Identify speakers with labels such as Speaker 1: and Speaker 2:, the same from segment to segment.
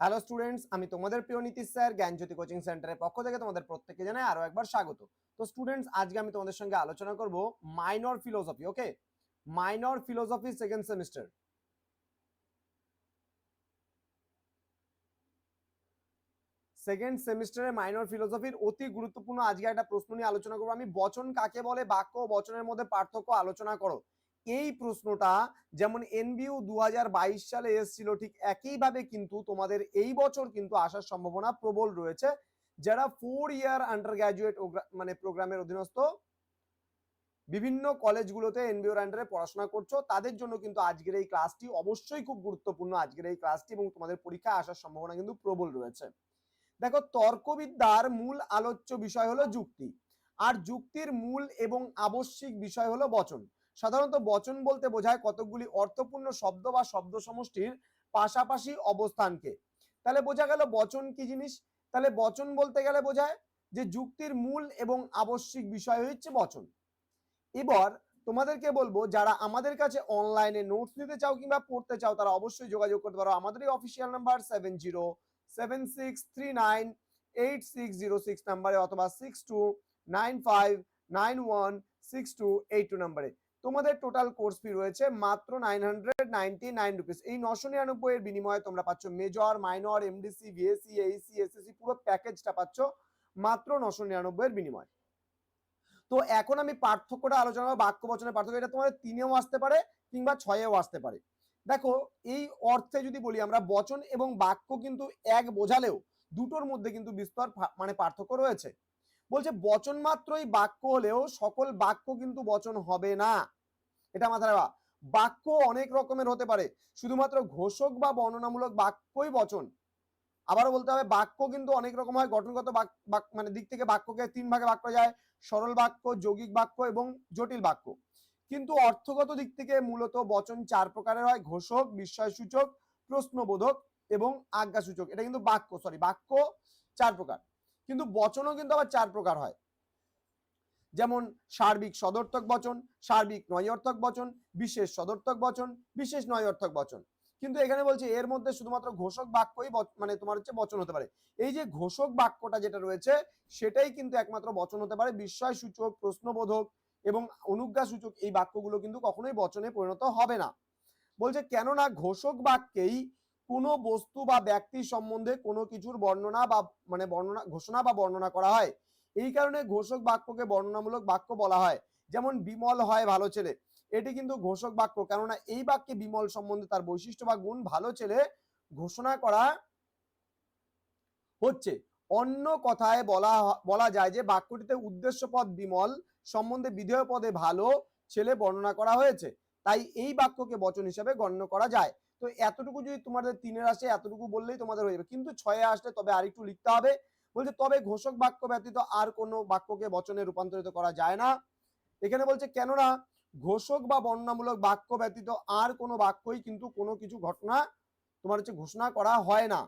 Speaker 1: Hello students আমি তোমাদের প্রিয় নীতিশ স্যার, জ্ঞানজ্যোতি কোচিং সেন্টারের পক্ষ থেকে তোমাদের প্রত্যেককে জানাই আরও একবার স্বাগত। তো স্টুডেন্টস আজকে আমি তোমাদের সঙ্গে আলোচনা করব minor philosophy okay minor philosophy second semester second সেমিস্টারে মাইনর ফিলোসফির অতি গুরুত্বপূর্ণ আজকে একটা প্রশ্ন নিয়ে আলোচনা করব। আমি বচন কাকে বলে? বাক্য ও বচনের মধ্যে পার্থক্য আলোচনা করো। এই প্রশ্নটা যেমন এনবিউ দু হাজার বাইশ সালে এসেছিল, ঠিক একইভাবে কিন্তু তোমাদের এই বছর কিন্তু আসার সম্ভাবনা প্রবল রয়েছে। যারা ফোর ইয়ার আন্ডার গ্র্যাজুয়েট মানে প্রোগ্রামের অধীনস্থ, বিভিন্ন কলেজগুলোতে এনবিওর আন্ডারে পড়াশোনা করছ, তাদের জন্য কিন্তু আজকের এই ক্লাসটি অবশ্যই খুব গুরুত্বপূর্ণ আজকের এই ক্লাসটি এবং তোমাদের পরীক্ষা আসার সম্ভাবনা কিন্তু প্রবল রয়েছে। দেখো, তর্কবিদ্যার মূল আলোচ্য বিষয় হলো যুক্তি, আর যুক্তির মূল এবং আবশ্যিক বিষয় হলো বচন। সাধারণত বচন বলতে বোঝায় কতকগুলি অর্থপূর্ণ শব্দ বা শব্দ সমষ্টির পাশাপাশি অবস্থানকে। তাহলে বোঝা গেল বচন কি জিনিস? তাহলে বচন বলতে গেলে বোঝায় যে যুক্তির মূল এবং আবশ্যিক বিষয় হচ্ছে বচন। এবার তোমাদেরকে বলব, যারা আমাদের কাছে অনলাইনে নোটস নিতে চাও কিংবা পড়তে চাও, তারা অবশ্যই যোগাযোগ করতে পারো। আমাদের এই official number seven zero seven six three nine eight six zero six নাম্বারে অথবা six two nine five nine one six two eight two নাম্বারে তোমাদের টোটাল কোর্স ফি রয়েছে মাত্র nine hundred ninety nine rupees এই নশো নিরানব্বই এর বিনিময়ে তোমরা পাচ্ছ major minor MDC VSC AEC SEC পুরো প্যাকেজটা পাচ্ছ মাত্র নশো নিরানব্বই এর বিনিময়ে। তো এখন আমি পার্থক্যটা আলোচনা করব, বাক্য বচনের পার্থক্য। এটা তোমাদের তিনেও আসতে পারে কিংবা ছয়েও আসতে পারে। দেখো, এই অর্থে যদি বলি আমরা, বচন এবং বাক্য কিন্তু এক বোঝালেও দুটোর মধ্যে কিন্তু বিস্তর মানে পার্থক্য রয়েছে। বলছে, বচন মাত্রই বাক্য হলেও সকল বাক্য কিন্তু বচন হবে না। এটা মাথায় রাখবা। বাক্য অনেক রকমের হতে পারে। শুধুমাত্র ঘোষক বা বর্ণনামূলক বাক্যই বচন। আবারও বলতে হবে, বাক্য কিন্তু অনেক রকম হয়। গঠনগত বাক- মানে দিক থেকে বাক্যকে তিন ভাগে বাক্য যায়। সরল বাক্য, যৌগিক বাক্য এবং জটিল বাক্য। কিন্তু অর্থগত দিক থেকে মূলত বচন চার প্রকারের হয়। ঘোষক, বিস্ময়সূচক, প্রশ্নবোধক এবং আজ্ঞাসূচক। এটা কিন্তু বাক্য সরি বাক্য চার প্রকার। কিন্তু বচনও কিন্তু আবার চার প্রকার হয়। যেমন সার্বিক সদর্থক বচন, সার্বিক নয়অর্থক বচন, বিশেষ সদর্থক বচন, বিশেষ নয়অর্থক বচন। কিন্তু এখানে বলছে এর মধ্যে শুধুমাত্র ঘোষক বাক্যই মানে তোমার হচ্ছে বচন হতে পারে। এই যে ঘোষক বাক্যটা যেটা রয়েছে, সেটাই কিন্তু একমাত্র বচন হতে পারে। বিস্ময় সূচক, প্রশ্নবোধক এবং অনুজ্ঞা সূচক এই বাক্যগুলো কিন্তু কখনোই বচনে পরিণত হবে না। বলছে কেননা ঘোষক বাক্যেই কোনো বস্তু বা ব্যক্তি সম্বন্ধে কোনো কিছুর বর্ণনা বা মানে বর্ণনা, ঘোষণা বা বর্ণনা করা হয়। এই কারণে ঘোষক বাক্যকে বর্ণনামূলক বাক্য বলা হয়। যেমন বিমল হয় ভালো ছেলে, এটি কিন্তু ঘোষক বাক্য। কেননা এই বাক্যে বিমল সম্বন্ধে তার বৈশিষ্ট্য বা গুণ ভালো ছেলে ঘোষণা করা হচ্ছে। অন্য কথায় বলা বলা যায় যে বাক্যটিতে উদ্দেশ্য পদ বিমল সম্বন্ধে বিধেয় পদে ভালো ছেলে বর্ণনা করা হয়েছে। তাই এই বাক্যকে বচন হিসেবে গণ্য করা যায়। তো এতটুকু যদি তোমাদের তিনের আসে, এতটুকু বললেই তোমাদের হয়ে যাবে। কিন্তু ছয়ে আসলে তবে আরেকটু লিখতে হবে। বলছে, তবে ঘোষক বাক্য ব্যতীত আর কোনো বাক্যকে বচনে রূপান্তরিত করা যায় না। এখানে বলছে, কেননা ঘোষক বা বর্ণনামূলক বাক্য ব্যতীত আর কোনো বাক্যই কিন্তু কোনো কিছু ঘটনা তোমার হচ্ছে ঘোষণা করা হয় না।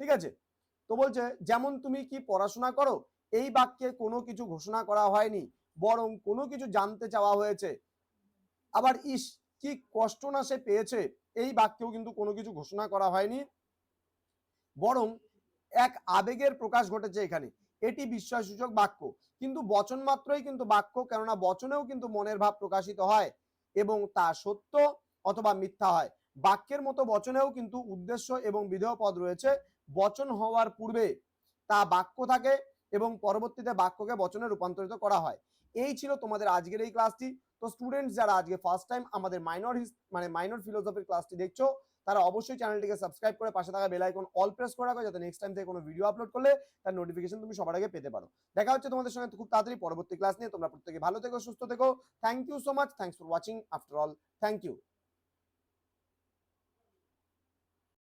Speaker 1: ঠিক আছে? তো বলছে, যেমন তুমি কি পড়াশোনা করো, এই বাক্যে কোনো কিছু ঘোষণা করা হয়নি, বরং কোনো কিছু জানতে চাওয়া হয়েছে। আবার ইস, কি কষ্ট না সে পেয়েছে। এই বাক্যেও কিন্তু কোনো কিছু ঘোষণা করা হয়নি। বরং এক আবেগের প্রকাশ ঘটেছে এখানে। এটি বিস্ময়সূচক বাক্য। কিন্তু বচন মাত্রই কিন্তু বাক্য, কেননা বচনেও কিন্তু মনের ভাব প্রকাশিত হয় এবং তা সত্য অথবা মিথ্যা হয়। বাক্যের মতো বচনেও কিন্তু উদ্দেশ্য এবং বিধেয় পদ রয়েছে। বচন হওয়ার পূর্বে তা বাক্য থাকে এবং পরবর্তীতে বাক্যকে বচনে রূপান্তরিত করা হয়। এই ছিল তোমাদের আজকের এই ক্লাসটি তো স্টুডেন্টস যারা আজকে ফার্স্ট টাইম আমাদের মাইনর মানে মাইনর ফিলোসফির ক্লাসটি দেখছ, তারা অবশ্যই চ্যানেলটিকে সাবস্ক্রাইব করে পাশে থাকা বেল আইকন অল প্রেস করে রাখো, যাতে নেক্সট টাইম থেকে কোনো ভিডিও আপলোড করলে তার নোটিফিকেশন তুমি সবার আগে পেতে পারো। দেখা হচ্ছে তোমাদের সঙ্গে খুব তাড়াতাড়ি পরবর্তী ক্লাস নিয়ে। তোমরা প্রত্যেকে ভালো থেকো, সুস্থ থেকো। Thank you so much thanks for watching after all thank you